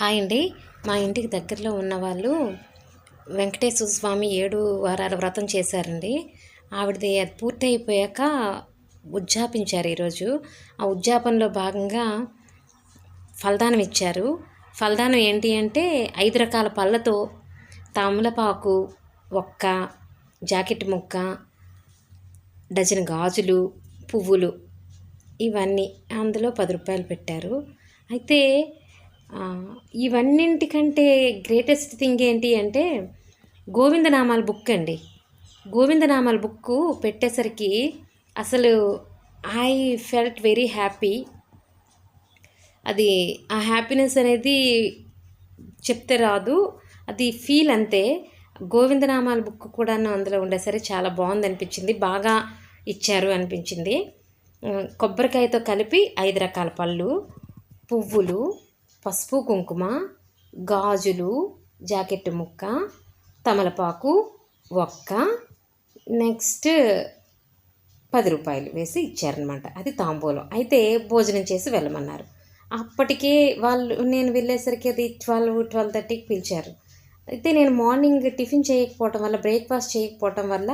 Hi అండి. మా ఇంటికి దగ్గరలో ఉన్న వాళ్ళు వెంకటేశ్వర స్వామి ఏడు వారాల వ్రతం చేశారండి. ఆవిడది అది పూర్తి అయిపోయాక ఉద్యాపించారు ఈరోజు. ఆ ఉద్యాపనలో భాగంగా ఫలదానం ఇచ్చారు. ఫలదానం ఏంటి అంటే ఐదు రకాల పళ్ళతో తమలపాకు ఒక్క జాకెట్ ముక్క డజన్ గాజులు పువ్వులు ఇవన్నీ అందులో పది రూపాయలు పెట్టారు. అయితే ఇవన్నింటికంటే గ్రేటెస్ట్ థింగ్ ఏంటి అంటే గోవిందనామాల బుక్ అండి. గోవిందనామాల బుక్ పెట్టేసరికి అసలు ఐ ఫెల్ట్ వెరీ హ్యాపీ అది ఆ హ్యాపీనెస్ అనేది చెప్తే రాదు అది ఫీల్ అంతే. గోవిందనామాల బుక్ కూడా అందులో ఉండేసరికి చాలా బాగుంది అనిపించింది బాగా ఇచ్చారు అనిపించింది. కొబ్బరికాయతో కలిపి ఐదు రకాల పళ్ళు పువ్వులు పసుపు కుంకుమ గాజులు జాకెట్ ముక్క తమలపాకు ఒక్క. నెక్స్ట్ పది రూపాయలు వేసి ఇచ్చారనమాట అది తాంబూలం. అయితే భోజనం చేసి వెళ్ళమన్నారు. అప్పటికే వాళ్ళు నేను వెళ్ళేసరికి అది ట్వెల్వ్ ట్వెల్వ్ థర్టీకి పిలిచారు. అయితే నేను మార్నింగ్ టిఫిన్ చేయకపోవటం వల్ల బ్రేక్ఫాస్ట్ చేయకపోవటం వల్ల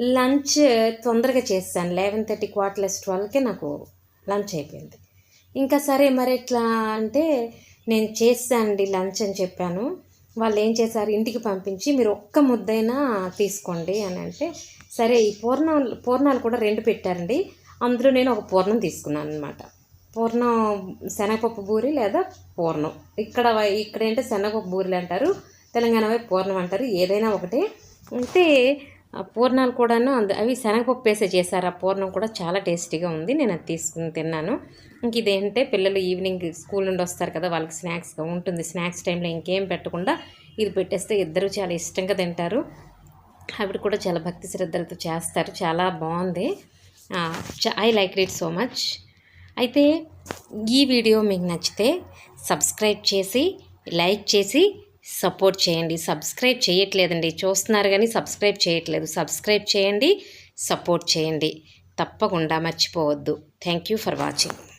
లంచ్ తొందరగా చేస్తాను. లెవెన్ థర్టీ క్వార్టర్లెస్ ట్వెల్వ్కే నాకు లంచ్ అయిపోయింది. ఇంకా సరే మరి ఎట్లా అంటే నేను చేస్తానండి లంచ్ అని చెప్పాను. వాళ్ళు ఏం చేశారు? ఇంటికి పంపించి మీరు ఒక్క ముద్దైనా తీసుకోండి అని అంటే సరే ఈ పూర్ణాలు పూర్ణాలు కూడా రెండు పెట్టారండి. అందులో నేను ఒక పూర్ణం తీసుకున్నాను అనమాట పూర్ణం శనగపప్పు బూరి లేదా పూర్ణం? ఇక్కడ ఇక్కడ ఏంటంటే శనగపప్పు బూరెలు అంటారు తెలంగాణ వైపు పూర్ణం అంటారు ఏదైనా ఒకటే. అయితే పూర్ణాలు కూడాను అవి శనగపప్పు వేసే చేశారు. ఆ పూర్ణం కూడా చాలా టేస్టీగా ఉంది. నేను అది తీసుకుని తిన్నాను. ఇంక ఇదేంటే పిల్లలు ఈవినింగ్ స్కూల్ నుండి వస్తారు కదా వాళ్ళకి స్నాక్స్గా ఉంటుంది. స్నాక్స్ టైంలో ఇంకేం పెట్టకుండా ఇది పెట్టేస్తే ఇద్దరు చాలా ఇష్టంగా తింటారు. ఆవిడ కూడా చాలా భక్తి శ్రద్ధలతో చేస్తారు. చాలా బాగుంది. I like it so much. అయితే ఈ వీడియో మీకు నచ్చితే సబ్స్క్రైబ్ చేసి లైక్ చేసి సపోర్ట్ చేయండి. సబ్స్క్రైబ్ చేయట్లేదండి. చూస్తున్నారు కానీ సబ్స్క్రైబ్ చేయట్లేదు. సబ్స్క్రైబ్ చేయండి. సపోర్ట్ చేయండి. తప్పకుండా మర్చిపోవద్దు. Thank you for watching.